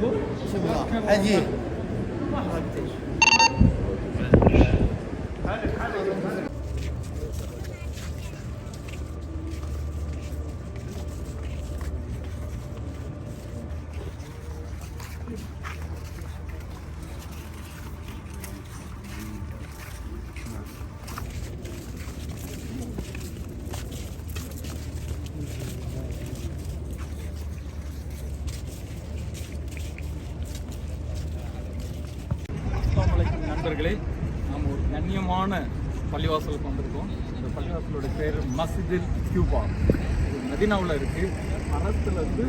شوف هذه. ما حرقتش நண்பர்களே நாம் ஒரு கண்ணியமான பள்ளிவாசலுக்கு வந்திருக்கோம். இந்த பள்ளிவாசலோட பேர் மஸ்ஜித் கியூபா. இது மதினாவில் இருக்குது மரத்துலேருந்து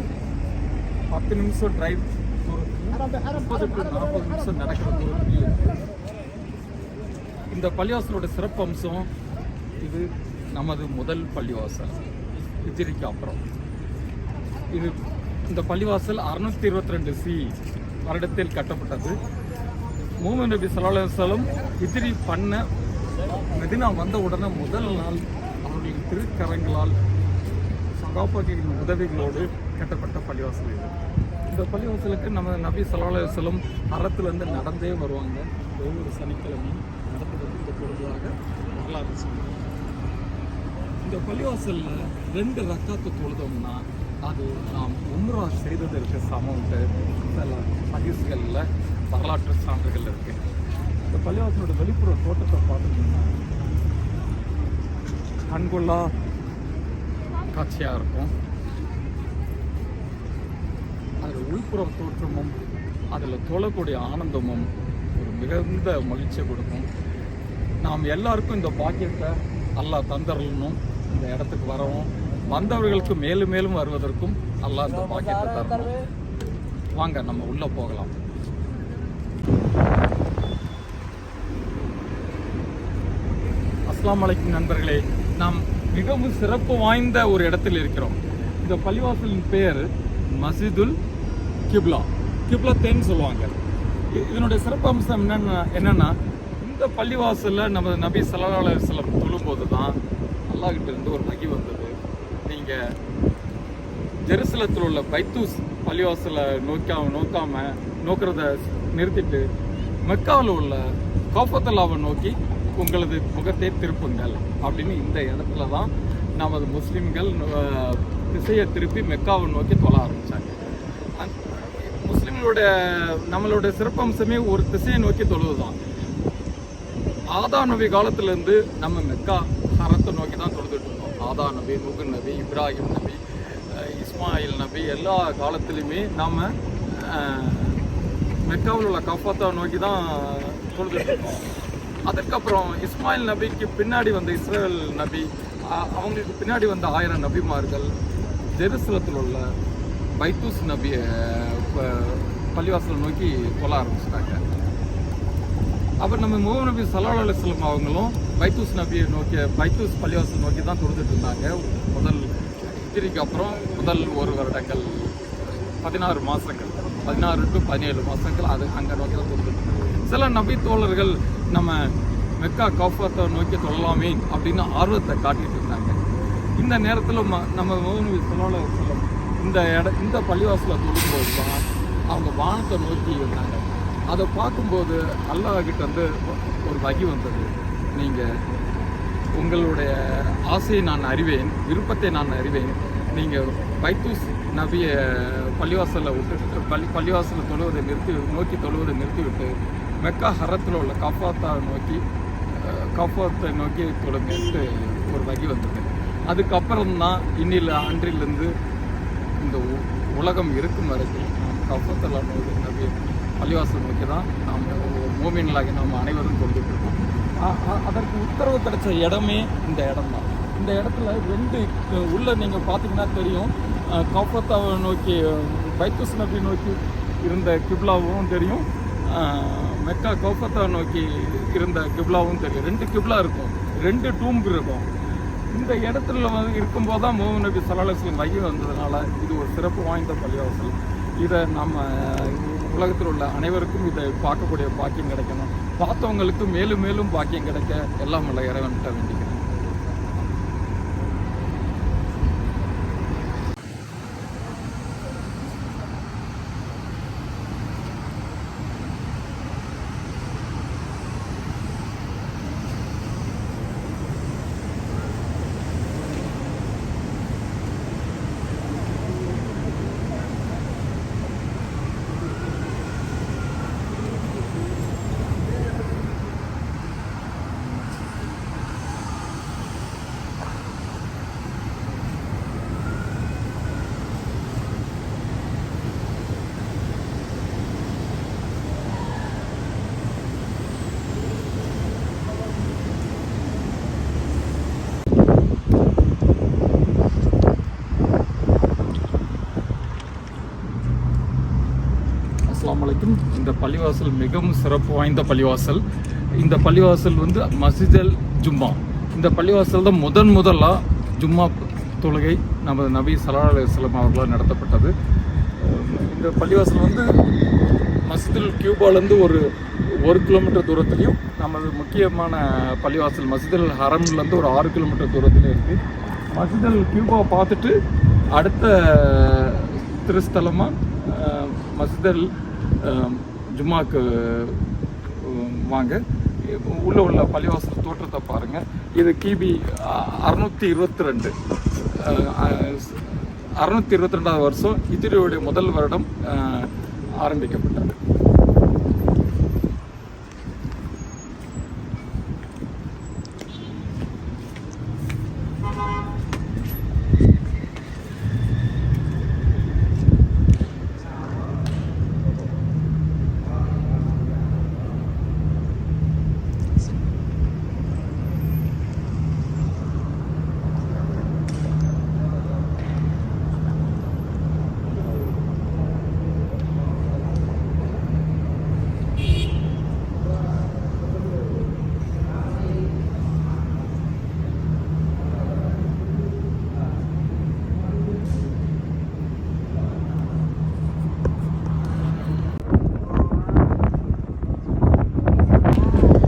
பத்து நிமிஷம் டிரைவ் தூரத்துக்கு நாற்பது நிமிஷம் நடக்கிற தூரத்துலேயும் இருக்குது இந்த பள்ளிவாசலோட சிறப்பு அம்சம் இது நமது முதல் பள்ளிவாசல். ஹிஜ்ரிக்கு அப்புறம். இது இந்த பள்ளிவாசல் அறுநூத்தி இருபத்தி ரெண்டு சி வருடத்தில் கட்டப்பட்டது. மூமன் நபி சல்லா அலுவலம் இத்திரி பண்ண மெதினா வந்த உடனே முதல் நாள் அவர்களின் திருக்கரங்களால் சகாபாக்கின் உதவிகளோடு கட்டப்பட்ட பள்ளிவாசல் இது. இந்த பள்ளிவாசலுக்கு நம்ம நபி சல்லா அலுவலம் அறத்துலேருந்து நடந்தே வருவாங்க. ஒவ்வொரு சனிக்கிழமையும் நடந்து வந்து பொருளாக வரலாறு சொல்லுவாங்க இந்த பள்ளிவாசலில் ரெண்டு ரக்காத்து தொழுதோம்னா அது நாம் உம்ரா செய்ததற்கு சமம்ட்டு சில ஹதீஸ்களில் வரலாற்று சான்றுகள் இருக்கு. இந்த பள்ளிவாசலோட வெளிப்புற தோட்டத்தை பார்த்துட்டோம்னா கண்கொள்ளா காட்சியாக இருக்கும். அதில் உள்புறம் தோற்றமும் அதில் தொழக்கூடிய ஆனந்தமும் ஒரு மிகுந்த மகிழ்ச்சியை கொடுக்கும். நாம் எல்லாருக்கும் இந்த பாக்கியத்தை அல்லாஹ் தந்தரணும் இந்த இடத்துக்கு வரவும் வந்தவர்களுக்கு மேலும் மேலும் வருவதற்கும் அல்லாஹ் இந்த பாக்கியத்தை தரணும். வாங்க நம்ம உள்ள போகலாம். அஸ்லாம் அலைக்கும் நண்பர்களே நாம் மிகவும் சிறப்பு வாய்ந்த ஒரு இடத்தில் இருக்கிறோம். இந்த பள்ளிவாசலின் பெயர் மசிதுல் கிப்லா. கிப்லா தேன் சொல்லுவாங்க. இதனுடைய சிறப்பு அம்சம் என்னென்னா என்னென்னா இந்த பள்ளிவாசலில் நம்ம நபி ஸல்லல்லாஹு அலுவலம் தொழும்போது தான் அல்லாஹ்கிட்ட இருந்து ஒரு வகி வந்தது. நீங்கள் ஜெருசலத்தில் உள்ள பைத்தூஸ் பள்ளிவாசலை நோக்காம நோக்காமல் நோக்கிறத நிறுத்திட்டு மெக்காவில் உள்ள கோபத்தலாவை நோக்கி உங்களது முகத்தை திருப்புங்கள் அப்படின்னு இந்த இடத்துல தான் நமது முஸ்லீம்கள் திசையை திருப்பி மெக்காவை நோக்கி தொழ ஆரம்பித்தாங்க முஸ்லீம்களோட நம்மளோட சிறப்பம்சமே ஒரு திசையை நோக்கி தொழுதுதான் ஆதா நபி காலத்திலேருந்து நம்ம மெக்கா ஹரத்தை நோக்கி தான் தொழுதுட்டு இருந்தோம். ஆதா நபி முகு நபி இப்ராஹிம் நபி இஸ்மாயில் நபி எல்லா காலத்துலேயுமே நாம் மெக்காவில் உள்ள கஃபத்தை நோக்கி தான் தொழுதுட்டு இருக்கோம் அதுக்கப்புறம் இஸ்மாயில் நபிக்கு பின்னாடி வந்த இஸ்ரேல் நபி அ- அவங்களுக்கு பின்னாடி வந்த ஆயிரம் நபிமார்கள் ஜெருசலத்தில் உள்ள பைத்தூஸ் நபியை பள்ளிவாசலை நோக்கி கொல்ல ஆரம்பிச்சிட்டாங்க. அப்புறம் நம்ம முகமது நபி சல்லா அலுவலம் அவங்களும் பைத்தூஸ் நபியை நோக்கிய பைத்தூஸ் பள்ளிவாசல் நோக்கி தான் தொடுத்துட்டு இருந்தாங்க. முதல் இத்திரிக்கு அப்புறம் முதல் ஒரு வருடங்கள் பதினாறு மாதங்கள் பதினாறு டு பதினேழு மாதங்கள் அது அங்கே நோக்கி தான் தொழுதுட்டு சில நபி தோழர்கள் நம்ம மெக்கா கௌஃபத்தை நோக்கி தொழலாமே அப்படின்னு ஆர்வத்தை காட்டிட்டு இருந்தாங்க. இந்த நேரத்தில் ம நம்ம முகமது நபி சொல்லும் இந்த இட இந்த பள்ளிவாசலை தொழும்போது தான் அவங்க வானத்தை நோக்கி இருந்தாங்க. அதை பார்க்கும்போது அல்லாஹ்கிட்ட வந்து ஒரு வகி வந்தது. நீங்கள் உங்களுடைய ஆசையை நான் அறிவேன் விருப்பத்தை நான் அறிவேன். நீங்கள் பைத்தூஸ் நபியை பள்ளிவாசலில் விட்டு பள்ளி பள்ளிவாசலில் தொழுவதை நிறுத்தி நோக்கி தொழுவதை நிறுத்திவிட்டு மெக்கா ஹரத்தில் உள்ள கஃபாத்தா நோக்கி கஃபாத்தை நோக்கி தொழுங்கன்ட்டு ஒரு வகி வந்தது. அதுக்கப்புறம் தான் இன்னில் அன்றிலிருந்து இந்த உ- உலகம் இருக்கும் வரைக்கும் நாம் கஃபத்தில் நோக்கி நபி பள்ளிவாசல் நோக்கி தான் நாம் மோமின்லாகி நாம் அனைவரும் கொண்டுட்டு இருக்கோம் அதற்கு உத்தரவு கிடைச்ச இடமே இந்த இடம் தான் இந்த இடத்துல ரெண்டு உள்ளே உள்ள நீங்கள் பார்த்தீங்கன்னா தெரியும். கஃபத்தாவை நோக்கி பைத்தூஸ் நபி நோக்கி இருந்த கிப்லாவும் தெரியும். மெக்கா கௌஃபத்தா நோக்கி இருந்த கிப்லாவும் தெரியும். ரெண்டு கிப்லா இருக்கும். ரெண்டு டூம் இருக்கும். இந்த இடத்துல வந்து இருக்கும்போது தான் முகமது நபி சலாஹம் மையம் வந்ததுனால இது ஒரு சிறப்பு வாய்ந்த பள்ளிவாசல். இதை நம்ம உலகத்தில் உள்ள அனைவருக்கும் இதை பார்க்கக்கூடிய பாக்கியம் கிடைக்கணும். பார்த்தவங்களுக்கு மேலும் மேலும் பாக்கியம் கிடைக்க எல்லாம் உள்ள இறைவன்கிட்ட வேண்டி. பள்ளிவாசல் மிகவும் சிறப்பு வாய்ந்த பள்ளிவாசல். இந்த பள்ளிவாசல் வந்து மசிதல் ஜும்மா. இந்த பள்ளிவாசல் தான் முதன் முதலாக ஜும்மா தொழுகை நமது நபி சல்லா அலுவலம் அவர்களால் நடத்தப்பட்டது. இந்த பள்ளிவாசல் வந்து மசிதில் கியூபாலேருந்து ஒரு ஒரு கிலோமீட்டர் தூரத்துலையும் நமது முக்கியமான பள்ளிவாசல் மசிதல் ஹரம்லேருந்து ஒரு ஆறு கிலோமீட்டர் தூரத்துலையும் இருக்குது மசிதல் கியூபாவை பார்த்துட்டு அடுத்த திருஸ்தலமாக மசிதல் ஜும்மாக்கு வாங்க. உள்ள உள்ள பள்ளிவாசல் தோற்றத்தை பாருங்க. இது கிபி அறுநூத்தி இருபத்தி ரெண்டு அறுநூத்தி இருபத்தி ரெண்டாவது வருஷம் இதிரியுடைய முதல் வருடம் ஆரம்பிக்கப்பட்டது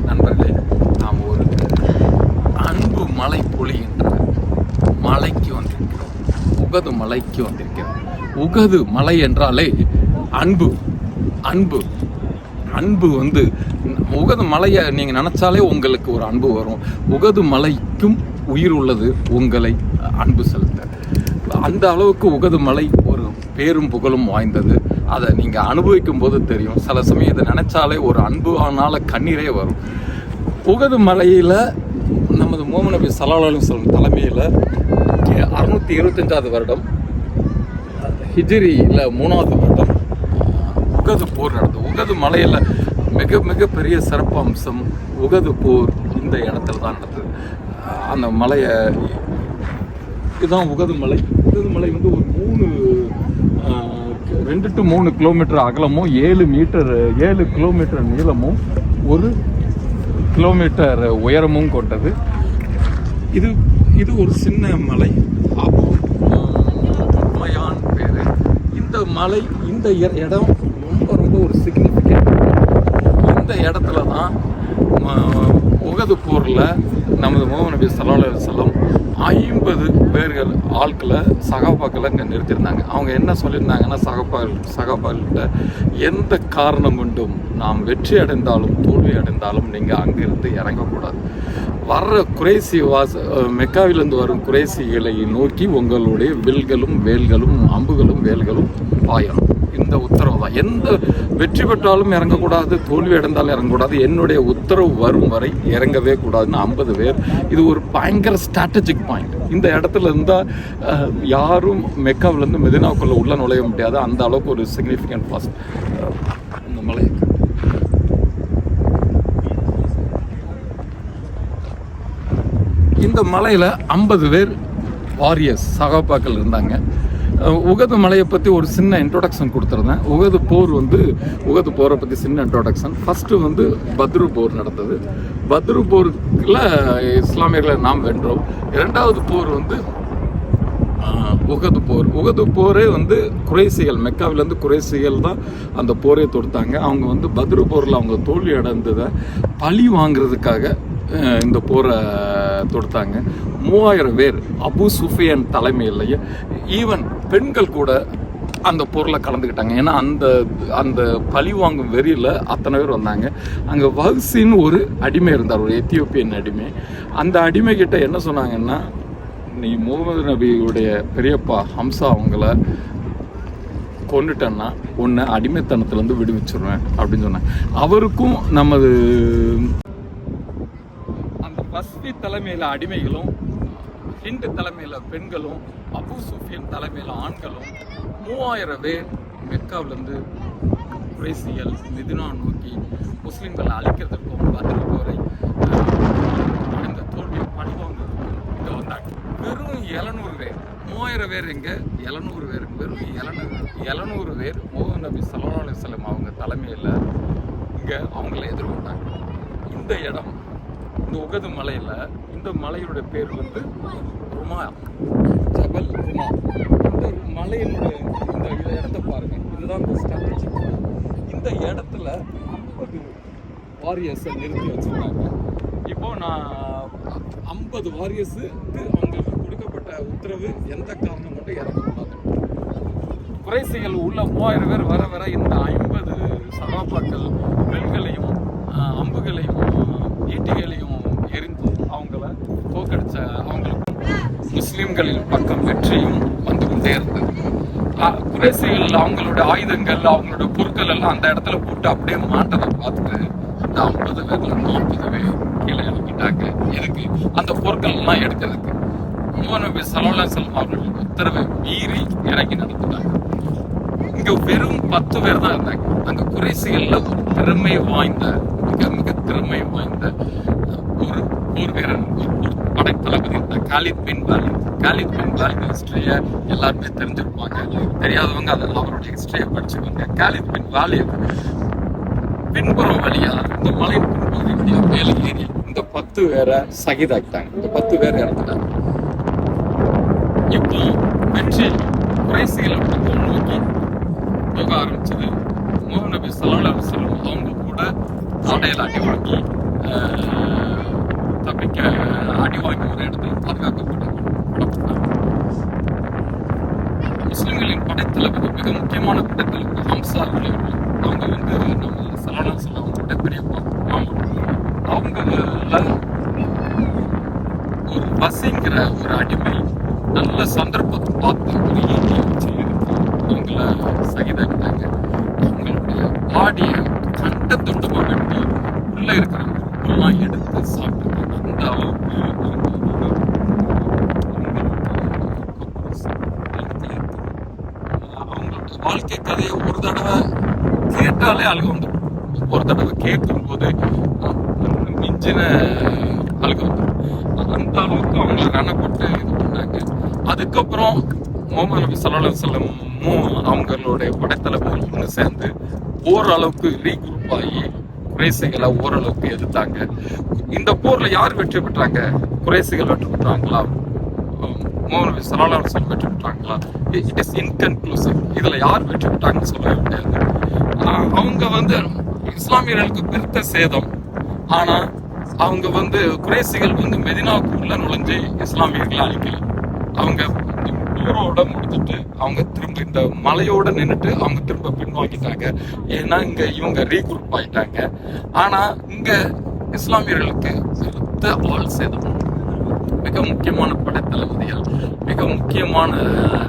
நண்பர்களே நாம் ஒரு அன்பு மலை பொழிகின்ற மலைக்கு வந்திருக்கிறோம் உகது மலைக்கு வந்திருக்கிறோம் உகது மலை என்றாலே அன்பு அன்பு அன்பு வந்து உகது மலையை நீங்கள் நினச்சாலே உங்களுக்கு ஒரு அன்பு வரும். உகது மலைக்கும் உயிர் உள்ளது உங்களை அன்பு செலுத்த. அந்த அளவுக்கு உகது மலை ஒரு பேரும் புகழும் வாய்ந்தது. அதை நீங்கள் அனுபவிக்கும் போது தெரியும். சில சமயம் இதை நினச்சாலே ஒரு அன்பு ஆனால் கண்ணீரே வரும். உகது மலையில் நமது மோமன் நபி சல்லல்லாஹு தலைமையில் அறுநூற்றி இருபத்தஞ்சாவது வருடம். ஹிஜிரியில் மூணாவது வருடம். உகது போர் நடந்தது உகது மலையில் மிக மிகப்பெரிய சிறப்பு அம்சம் உகது போர் இந்த இடத்துல தான் நடந்தது. அந்த மலையை இதுதான் உகது மலை. உகது மலை வந்து ஒரு மூணு ரெண்டு டு மூணு கிலோமீட்டர் அகலமும் ஏழு மீட்டர் ஏழு கிலோமீட்டர் நீளமும் ஒரு கிலோமீட்டர் உயரமும் கொண்டது. இது இது ஒரு சின்ன மலை. அபு பேர். இந்த மலை இந்த இடம் ரொம்ப ரொம்ப ஒரு சிக்னிஃபிகண்ட் இந்த இடத்துல தான் ம- உகது போரில் நமது மோகன் நபி சல்லா செல்லம் ஐம்பது பேர்கள் ஆட்களை சகாபாக்களை இங்கே நிறுத்தியிருந்தாங்க. அவங்க என்ன சொல்லியிருந்தாங்கன்னா சகாபா சகாபாக்கிட்ட எந்த காரணம் கொண்டும் நாம் வெற்றி அடைந்தாலும் தோல்வி அடைந்தாலும் நீங்கள் அங்கிருந்து இறங்கக்கூடாது. வர்ற குறைசி வாச மெக்காவிலிருந்து வரும் குறைசிகளை நோக்கி உங்களுடைய வில்களும் வேல்களும் அம்புகளும் வேல்களும் பாயணும். இந்த உத்தரவு தான். எந்த வெற்றி பெற்றாலும் இறங்கக்கூடாது தோல்வி அடைந்தாலும் இறங்கக்கூடாது. என்னுடைய உத்தரவு வரும் வரை இறங்கவே கூடாதுன்னு ஐம்பது பேர். இது ஒரு பயங்கர ஸ்ட்ராட்டஜிக் பாயிண்ட் இந்த இடத்துல இருந்தால் யாரும் மெக்காவிலேருந்து மெதினாவுக்குள்ளே உள்ளே நுழைய முடியாது. அந்த அளவுக்கு ஒரு சிக்னிஃபிகண்ட் பாஸ்ட் இந்த மலை இந்த மலையில் ஐம்பது பேர் வாரியர்ஸ் சகாபாக்கள் இருந்தாங்க. உகது மலையை பற்றி ஒரு சின்ன இன்ட்ரோடக்ஷன் கொடுத்துருந்தேன். உகது போர் வந்து உகது போரை பற்றி சின்ன இன்ட்ரோடக்ஷன் ஃபஸ்ட்டு வந்து பத்ரு போர் நடந்தது. பத்ரு போருக்குள்ள இஸ்லாமியர்களை நாம் வென்றோம். இரண்டாவது போர் வந்து உகது போர். உகது போரே வந்து குறைசிகள் மெக்காவிலேருந்து குறைசிகள் தான் அந்த போரை தொடுத்தாங்க. அவங்க வந்து பத்ரு போரில் அவங்க தோல்வி அடைந்ததை பழி வாங்குறதுக்காக இந்த போரை தொடுத்தாங்க. மூவாயிரம் பேர் அபு சுஃபியன் தலைமையிலேயே ஈவன் பெண்கள் கூட அந்த போரில் கலந்துக்கிட்டாங்க. ஏன்னா அந்த அந்த பழி வாங்கும் வெறியில் அத்தனை பேர் வந்தாங்க. அங்கே வஹ்சின்னு ஒரு அடிமை இருந்தார் ஒரு எத்தியோப்பியன் அடிமை. அந்த அடிமை கிட்ட என்ன சொன்னாங்கன்னா நீ முகமது நபியுடைய பெரியப்பா ஹம்சா அவங்கள கொண்டுட்டேன்னா உன்னை அடிமைத்தனத்துலேருந்து விடுவிச்சிருவேன் அப்படின்னு சொன்னாங்க. அவருக்கும் நமது அந்த தலைமையில் அடிமைகளும் ஹிந்து தலைமையில் பெண்களும் அபு சுஃபியன் தலைமையில் ஆண்களும் மூவாயிரம் பேர் மெக்காவிலேருந்து குறைசியல் மிதுனா நோக்கி முஸ்லீம்களை அழிக்கிறதுக்கும் பதில் போரை அடைந்த தோல்வியை பழிவாங்கிறதுக்கும் இங்கே வந்தாங்க. வெறும் எழுநூறு பேர். மூவாயிரம் பேர் இங்கே எழுநூறு பேர். வெறும் எழுநூறு எழுநூறு பேர் முகமது நபி சல்லா அலுவலம் அவங்க தலைமையில் இங்கே அவங்கள எதிர்கொண்டாங்க. இந்த இடம் இந்த உகது மலையில் இந்த மலையோட பேர் வந்து ருமா. ஜபல் ருமா. இந்த மலையினுடைய இந்த இடத்த பாருங்க. இதுதான் இந்த strategy. இந்த இடத்துல ஐம்பது வாரியர்ஸை நிறுத்தி வச்சிருக்காங்க. இப்போ நான் ஐம்பது வாரியர்ஸுக்கு அவங்களுக்கு கொடுக்கப்பட்ட உத்தரவு எந்த காரணம் மட்டும் இறக்கக்கூடாது குறைசிகள் உள்ள மூவாயிரம் பேர் வர வர இந்த ஐம்பது சகாபாக்கள் வெல்களையும் அம்புகளையும் ஈட்டிகளையும் எரிந்து அவங்கள தோக்கடிச்ச அவங்களுக்கும் முஸ்லீம்களின் பக்கம் வெற்றியும் வந்து கொண்டே இருந்தது. குறைசிகள் அவங்களோட ஆயுதங்கள் அவங்களோட பொருட்கள் எல்லாம் அந்த இடத்துல போட்டு அப்படியே மாட்டதை பார்த்துட்டு இந்த ஐம்பது பேர்ல நாற்பது பேர் கீழே இறக்கிட்டாங்க எதுக்கு? அந்த பொருட்கள் எல்லாம் எடுக்கிறதுக்கு. மூணு நபி சல்லா செல்லம் அவர்கள் உத்தரவை மீறி இறங்கி நடத்திட்டாங்க இங்க வெறும் பத்து பேர் தான் இருந்தாங்க. அங்க குறைசிகள்ல ஒரு திறமை வாய்ந்த மிக மிக திறமை வாய்ந்த ஒரு போர் வீரன் ஒரு படைத்தளபதி இருந்த காலித் பின் வாலித் காலித் பின் வாலித் ஹிஸ்டரியை எல்லாருமே தெரிஞ்சிருப்பாங்க. தெரியாதவங்க அதை அவருடைய ஹிஸ்டரியை படிச்சுக்கோங்க. காலித் பின் வாலித் பின்புறம் வழியா இந்த மலை பின்பகுதி வழியா மேலே ஏறி இந்த பத்து பேரை சகிதாக்கிட்டாங்க. இந்த பத்து பேர் இறந்துட்டாங்க. இப்போ வெற்றி குறைசிகளை பக்கம் நோக்கி போக ஆரம்பிச்சது. முகநபி நபி சல்லா அவங்க கூட சண்டையில் அடி வாங்கி தப்பிக்க அடி வாங்கி ஒரு இடத்துல பாதுகாக்கப்பட்டாங்க முஸ்லிம்களின் படைத்தளபதி மிக முக்கியமான படைத்தளபதி ஹம்சா அலி அவங்க வந்து நம்ம சலானா சொல்லுவாங்க பெரியப்பா ஆமா அவங்கள ஒரு பசிங்கிற ஒரு அடிமை நல்ல சந்தர்ப்பத்தை பார்த்து ஒரு ஈட்டியை வச்சு அவங்கள சகிதாக்கிட்டாங்க அவங்களுடைய பாடியை கண்ட துண்டமா வெட்டி உள்ள இருக்கிற எல்லாம் எடுத்து சாப்பிட்டு அந்த அளவுக்கு இருந்தது. வாழ்க்கை கதையை ஒரு தடவை கேட்டாலே அழுக வந்துடும். ஒரு தடவை கேட்கும் போது மிஞ்சின அழுக வந்துடும். அந்த அளவுக்கு அவங்கள ரணப்பட்டு இது பண்ணாங்க. அதுக்கப்புறம் முகமது நபி சல்லா செல்லமும் அவங்களுடைய படைத்தலைவர்கள் ஒன்று சேர்ந்து ஓரளவுக்கு ரீக்ரூப் ஆகி குறைசிகளை ஓரளவுக்கு எதிர்த்தாங்க. இந்த போர்ல யார் வெற்றி பெற்றாங்க? குறைசிகள் வெற்றி பெற்றாங்களா? முகமது சலாலர் சொல்லி வெற்றி பெற்றாங்களா? இட் இஸ் இன்கன்க்ளூசிவ் இதுல யார் வெற்றி பெற்றாங்கன்னு சொல்ல முடியாது அவங்க வந்து இஸ்லாமியர்களுக்கு பெருத்த சேதம். ஆனா அவங்க வந்து குறைசிகள் வந்து மெதினாவுக்கு உள்ள நுழைஞ்சு இஸ்லாமியர்களை அழிக்கல. அவங்க போரோட முடிச்சுட்டு அவங்க திரும்ப இந்த மலையோட நின்றுட்டு அவங்க திரும்ப பின்வாங்கிட்டாங்க. ஏன்னா இங்க இவங்க ரீக்ரூப் ஆயிட்டாங்க. ஆனா இங்க இஸ்லாமியர்களுக்கு செலுத்த ஆள் சேதம். மிக முக்கியமான படைத்தளபதிகள் மிக முக்கியமான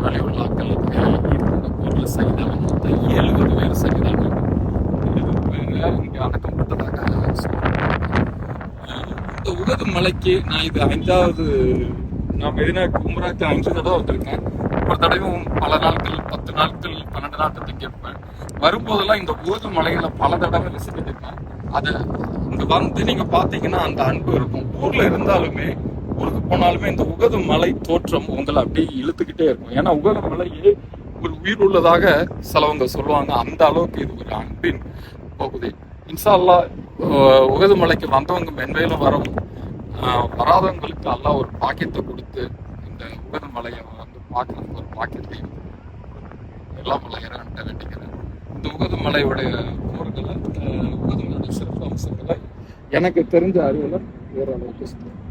வழியுள்ளாக்கள் இருந்த போர்ல சகிதாங்க மொத்தம் எழுபது பேர் சகிதாங்க எழுபது அடக்கப்பட்டதாக இந்த உலக மலைக்கு நான் இது அஞ்சாவது நான் மெதினாக்கு உம்ராக்கு அஞ்சு தடவை வந்திருக்கேன். ஒரு தடவையும் பல நாட்கள் பத்து நாட்கள் பன்னெண்டு நாட்கள் தங்கியிருப்பேன். வரும்போதெல்லாம் இந்த உகது மலையில பல தடவை விசிட் இருக்கேன் அதை இங்க வந்து நீங்க பாத்தீங்கன்னா அந்த அன்பு இருக்கும். ஊர்ல இருந்தாலுமே ஊருக்கு போனாலுமே இந்த உகது மலை தோற்றம் உங்களை அப்படியே இழுத்துக்கிட்டே இருக்கும். ஏன்னா உகது மலையே ஒரு உயிர் உள்ளதாக சிலவங்க சொல்லுவாங்க. அந்த அளவுக்கு இது ஒரு அன்பின் பகுதி. இன்ஷா அல்லாஹ் உகது மலைக்கு வந்தவங்க மென்மேலும் வரவும் வராதவங்களுக்கு எல்லாம் ஒரு பாக்கியத்தை கொடுத்து இந்த உகத மலையை வந்து பார்க்கறதுக்கு ஒரு பாக்கியத்தையும் எல்லா மலையரன்ட்ட வேண்டிக்கிறேன். இந்த உகது மலையுடைய போர்களை உகது மலையுடைய சிறப்பு அம்சங்களை எனக்கு தெரிஞ்ச அறிவுல ஓரளவுக்கு சொல்லுவேன்